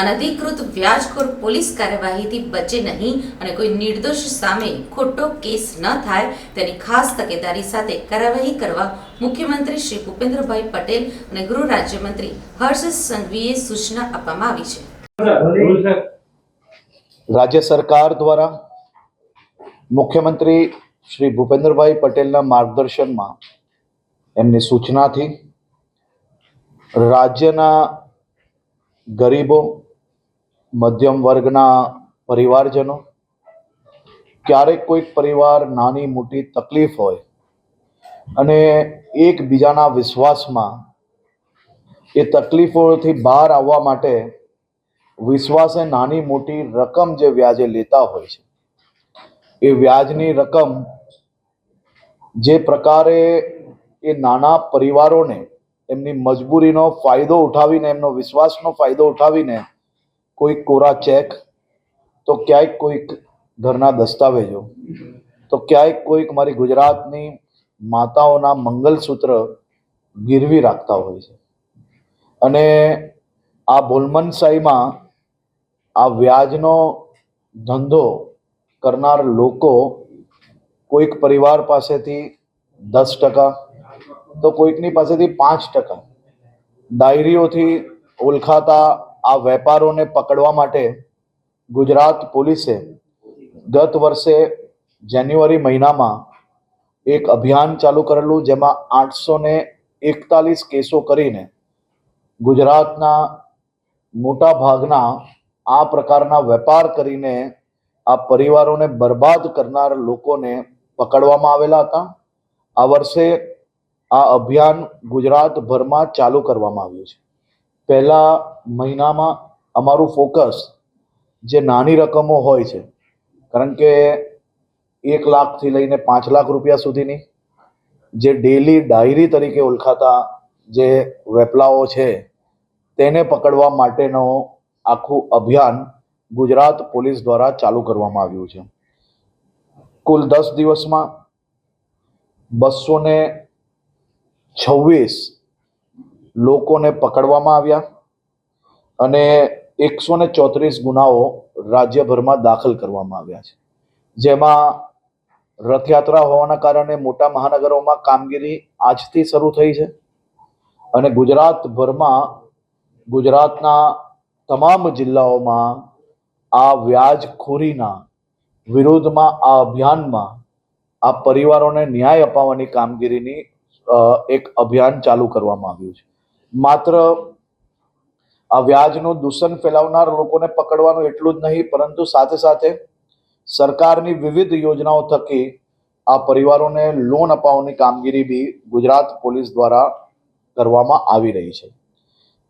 અનધિકૃત વ્યાજખોર પોલીસ કાર્યવાહીથી બચે નહીં અને કોઈ નિર્દોષ સામે ખોટો કેસ ન થાય, તેની ખાસ તકેદારી સાથે કાર્યવાહી કરવા મુખ્યમંત્રી શ્રી ભૂપેન્દ્રભાઈ પટેલ અને ગૃહ રાજ્યમંત્રી હર્ષ સંઘવીએ સૂચના આપવામાં આવી છે. રાજ્ય સરકાર દ્વારા મુખ્યમંત્રી શ્રી ભૂપેન્દ્રભાઈ પટેલના માર્ગદર્શનમાં એમની સૂચનાથી રાજ્યના ગરીબો મધ્યમ વર્ગના પરિવારજનો, ક્યારેક કોઈક પરિવાર નાની મોટી તકલીફ હોય અને એકબીજાના વિશ્વાસમાં એ તકલીફોથી બહાર આવવા માટે વિશ્વાસે નાની મોટી રકમ જે વ્યાજે લેતા હોય છે, એ વ્યાજની રકમ જે પ્રકારે એ નાના પરિવારોને એમની મજબૂરીનો ફાયદો ઉઠાવીને, એમનો વિશ્વાસનો ફાયદો ઉઠાવીને કોઈક કોરા ચેક, તો ક્યાંક કોઈક ઘરના દસ્તાવેજો, તો ક્યાંક કોઈક મારી ગુજરાતની માતાઓના મંગલસૂત્ર ગીરવી રાખતા હોય છે. અને આ બોલમનસાઈમાં આ વ્યાજનો ધંધો કરનાર લોકો કોઈક પરિવાર પાસેથી દસ ટકા, તો કોઈકની પાસેથી પાંચ ટકા. ડાયરીઓથી ઓળખાતા આ વેપારોને પકડવા માટે ગુજરાત પોલીસે ગત વર્ષે જાન્યુઆરી મહિનામાં એક અભિયાન ચાલુ કરેલું જેમાં આઠસો ને એકતાલીસ કેસો કરીને ગુજરાતના મોટા ભાગના આ પ્રકારના વેપાર કરીને આ પરિવારોને બરબાદ કરનાર લોકોને પકડવામાં આવેલા હતા. આ વર્ષે આ અભિયાન ગુજરાતભરમાં ચાલુ કરવામાં આવ્યું છે. પહેલા મહિનામાં અમારું ફોકસ જે નાની રકમો હોય છે, કારણ કે એક લાખથી લઈને પાંચ લાખ રૂપિયા સુધીની, જે ડેલી ડાયરી તરીકે ઓળખાતા જે વેપલાઓ છે, તેને પકડવા માટેનો આખું અભિયાન ગુજરાત પોલીસ દ્વારા ચાલુ કરવામાં આવ્યું છે. કુલ દસ દિવસમાં બસો ને છવ્વીસ લોકોને પકડવામાં આવ્યા અને એકસો ને ચોત્રીસ ગુનાઓ રાજ્યભરમાં દાખલ કરવામાં આવ્યા છે. જેમાં રથયાત્રા હોવાના કારણે મોટા મહાનગરોમાં કામગીરી આજથી શરૂ થઈ છે અને ગુજરાતભરમાં ગુજરાતના તમામ જિલ્લાઓમાં આ વ્યાજખોરીના વિરોધમાં, આ અભિયાનમાં આ પરિવારોને ન્યાય અપાવવાની કામગીરીની એક અભિયાન ચાલુ કરવામાં આવ્યું છે. માત્ર આ વ્યાજનું દૂષણ ફેલાવનાર લોકોને પકડવાનું એટલું જ નહીં, પરંતુ સાથે સાથે સરકારની વિવિધ યોજનાઓ થકી આ પરિવારોને લોન અપાવવાની કામગીરી બી ગુજરાત પોલીસ દ્વારા કરવામાં આવી રહી છે.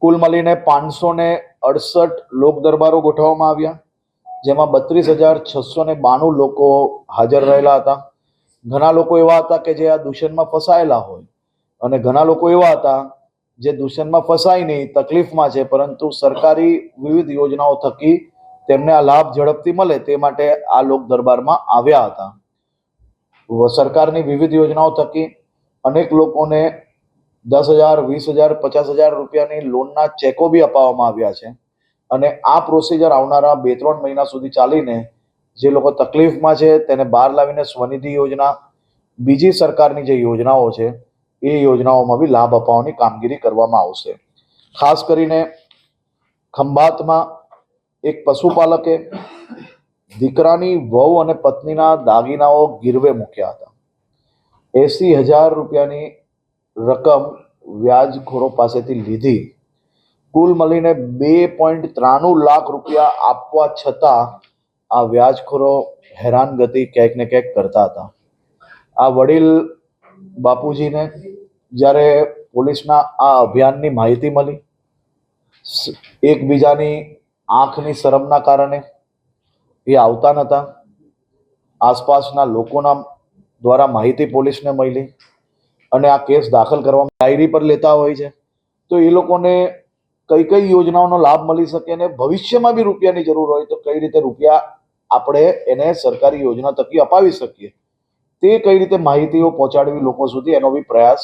કુલ મળીને પાંચસો ને અડસઠ લોક દરબારો ગોઠવવામાં આવ્યા, જેમાં બત્રીસ હજાર છસો ને બાણું લોકો હાજર રહેલા હતા. ઘણા લોકો એવા હતા કે જે આ દૂષણમાં ફસાયેલા હોય અને ઘણા લોકો એવા હતા જે દૂષણમાં ફસાય નહીં, તકલીફમાં છે, પરંતુ સરકારી વિવિધ યોજનાઓ થકી તેમને આ લાભ ઝડપથી મળે તે માટે આ લોક દરબારમાં આવ્યા હતા. સરકારની વિવિધ યોજનાઓ થકી અનેક લોકોને દસ હજાર, વીસ હજાર, પચાસ હજાર રૂપિયાની લોનના ચેકો બી અપાવવામાં આવ્યા છે અને આ પ્રોસિજર આવનારા બે ત્રણ મહિના સુધી ચાલીને જે લોકો તકલીફમાં છે તેને બહાર લાવીને સ્વનિધિ યોજના, બીજી સરકારની જે યોજનાઓ છે એ યોજનાઓમાં બી લાભ અપાવવાની કામગીરી કરવામાં આવશે. ખાસ કરીને ખંભાતમાં એક પશુપાલકે દીકરાની વહુ અને પત્નીના દાગીનાઓ ગીરવે મૂક્યા હતા. એસી હજાર રૂપિયાની રકમ વ્યાજખોરો પાસેથી લીધી. કુલ મળીને બે પોઈન્ટ ત્રાણું લાખ રૂપિયા આપવા છતાં આ વ્યાજખોરો હેરાનગતિ ક્યાંક ને ક્યાંક કરતા હતા. આ વડીલ બાપુજીને જ્યારે પોલીસના આ અભિયાનની માહિતી મળી એકબીજાની આંખની શરમના કારણે એ આવતા નહોતા. આસપાસના લોકોના દ્વારા માહિતી પોલીસને મળી અને આ કેસ દાખલ કરવામાં ડાયરી પર લેતા હોય છે. તો એ લોકોને કઈ કઈ યોજનાઓનો લાભ મળી શકે અને ભવિષ્યમાં બી રૂપિયાની જરૂર હોય તો કઈ રીતે રૂપિયા આપણે એને સરકારી યોજના થકી અપાવી શકીએ? તે કઈ રીતે માહિતીઓ પહોંચાડવી લોકો સુધી, એનો બી પ્રયાસ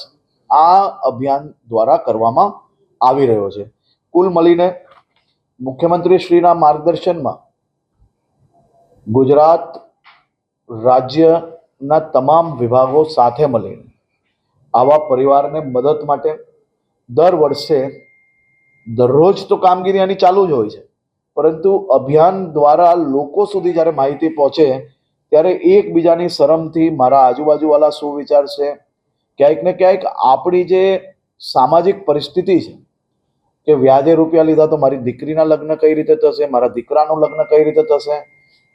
આ અભિયાન દ્વારા કરવામાં આવી રહ્યો છે. કુલ મળીને મુખ્યમંત્રી શ્રીના માર્ગદર્શનમાં ગુજરાત રાજ્યના તમામ વિભાગો સાથે મળીને આવા પરિવારને મદદ માટે દર વર્ષે દરરોજ તો કામગીરી આની ચાલુ જ હોય છે. પરંતુ અભિયાન દ્વારા લોકો સુધી જ્યારે માહિતી પહોંચે ત્યારે એકબીજાની શરમથી મારા આજુબાજુવાળા શું વિચારશે ક્યાંક ને ક્યાંક આપણી જે સામાજિક પરિસ્થિતિ છે, કે વ્યાજે રૂપિયા લીધા તો મારી દીકરીના લગ્ન કઈ રીતે થશે, મારા દીકરાનું લગ્ન કઈ રીતે થશે,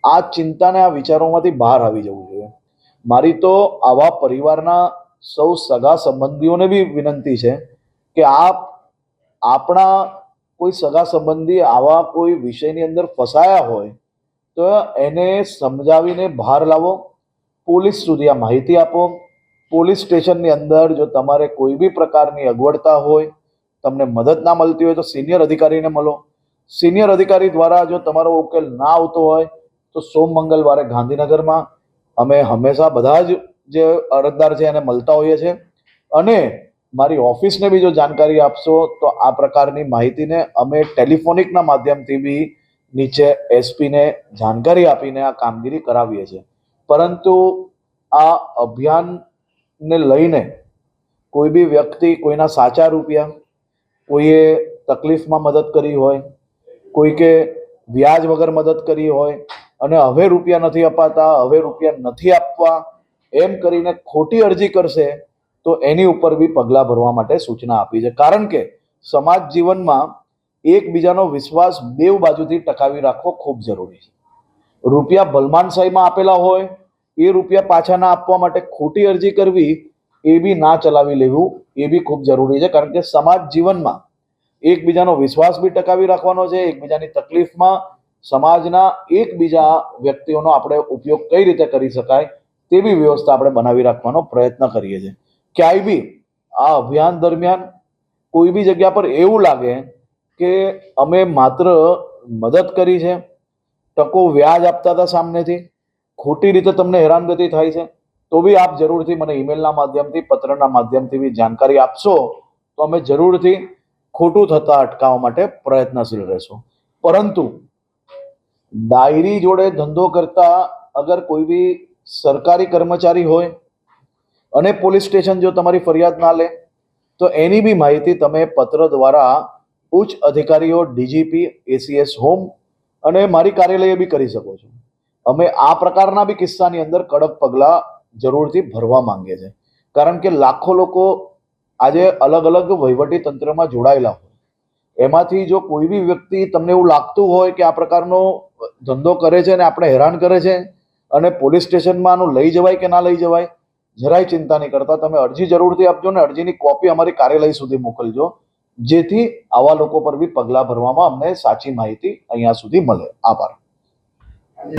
આ ચિંતાને આ વિચારોમાંથી બહાર આવી જવું જોઈએ. મારી તો આવા પરિવારના સૌ સગા સંબંધીઓને બી વિનંતી છે કે આપ, આપણા કોઈ સગા સંબંધી આવા કોઈ વિષયની અંદર ફસાયા હોય તો એને સમજાવીને બહાર લાવો, પોલીસ સુધી આ માહિતી આપો. પોલીસ સ્ટેશનની અંદર જો તમારે કોઈ બી પ્રકારની અગવડતા હોય, તમને મદદ ના મળતી હોય તો સિનિયર અધિકારીને મળો. સિનિયર અધિકારી દ્વારા જો તમારો ઉકેલ ના આવતો હોય, તો સોમ મંગળવારે ગાંધીનગરમાં અમે હંમેશા બધા જ જે અરજદાર છે એને મળતા હોઈએ છીએ. અને મારી ઓફિસને બી જો જાણકારી આપશો, તો આ પ્રકારની માહિતીને અમે ટેલિફોનિકના માધ્યમથી બી નીચે એસપીને જાણકારી આપીને આ કામગીરી કરાવીએ છીએ. પરંતુ આ અભિયાનને લઈને કોઈ બી વ્યક્તિ કોઈના સાચા રૂપિયા, કોઈએ તકલીફમાં મદદ કરી હોય કોઈ કે વ્યાજ વગર મદદ કરી હોય અને હવે રૂપિયા નથી અપાતા, હવે રૂપિયા નથી આપવા, એમ કરીને ખોટી અરજી કરશે, તો એની ઉપર બી પગલાં ભરવા માટે સૂચના આપી છે. કારણ કે સમાજ જીવનમાં એકબીજાનો વિશ્વાસ બેવ બાજુથી ટકાવી રાખવો ખૂબ જરૂરી છે. રૂપિયા ભલમાનશાહીમાં આપેલા હોય, એ રૂપિયા પાછા ના આપવા માટે ખોટી અરજી કરવી, એ બી ના ચલાવી લેવું, એ બી ખૂબ જરૂરી છે. કારણ કે સમાજ જીવનમાં એકબીજાનો વિશ્વાસ બી ટકાવી રાખવાનો છે, એકબીજાની તકલીફમાં સમાજના એકબીજા વ્યક્તિઓનો આપણે ઉપયોગ કઈ રીતે કરી શકાય, તે બી વ્યવસ્થા આપણે બનાવી રાખવાનો પ્રયત્ન કરીએ છીએ. ક્યાંય બી આ અભિયાન દરમિયાન કોઈ બી જગ્યા પર એવું લાગે કે અમે માત્ર મદદ કરી છે, ટકો વ્યાજ આપતા હતા સામનેથી, ખોટી રીતે તમને હેરાનગતિ થાય છે, તો બી આપ જરૂરથી મને ઈમેલના માધ્યમથી, પત્રના માધ્યમથી બી જાણકારી આપશો, તો અમે જરૂરથી ખોટું થતા અટકાવવા માટે પ્રયત્નશીલ રહેશું. પરંતુ ડાયરી જોડે ધંધો કરતા અગર કોઈ બી સરકારી કર્મચારી હોય અને પોલીસ સ્ટેશન જો તમારી ફરિયાદ ના લે, તો એની બી માહિતી તમે પત્ર દ્વારા ઉચ્ચ અધિકારીઓ, ડીજીપી, એસીએસ, હોમ અને મારી કાર્યાલયે બી કરી શકો છો. અમે આ પ્રકારના બી કિસ્સાની અંદર કડક પગલાં જરૂરથી ભરવા માંગીએ છીએ. કારણ કે લાખો લોકો આજે અલગ અલગ વહીવટી તંત્રમાં જોડાયેલા હોય. એમાંથી જો કોઈ બી વ્યક્તિ તમને એવું લાગતું હોય કે આ પ્રકારનો ધંધો કરે છે અને આપણે હેરાન કરે છે અને પોલીસ સ્ટેશનમાં આનું લઈ જવાય કે ના લઈ જવાય, જરાય ચિંતા નહીં કરતા. તમે અરજી જરૂરથી આપજો ને અરજીની કોપી અમારી કાર્યાલય સુધી મોકલજો. જેથી આવા લોકો પર બી પગલાં ભરવામાં અમને સાચી માહિતી અહીંયા સુધી મળે. આભાર.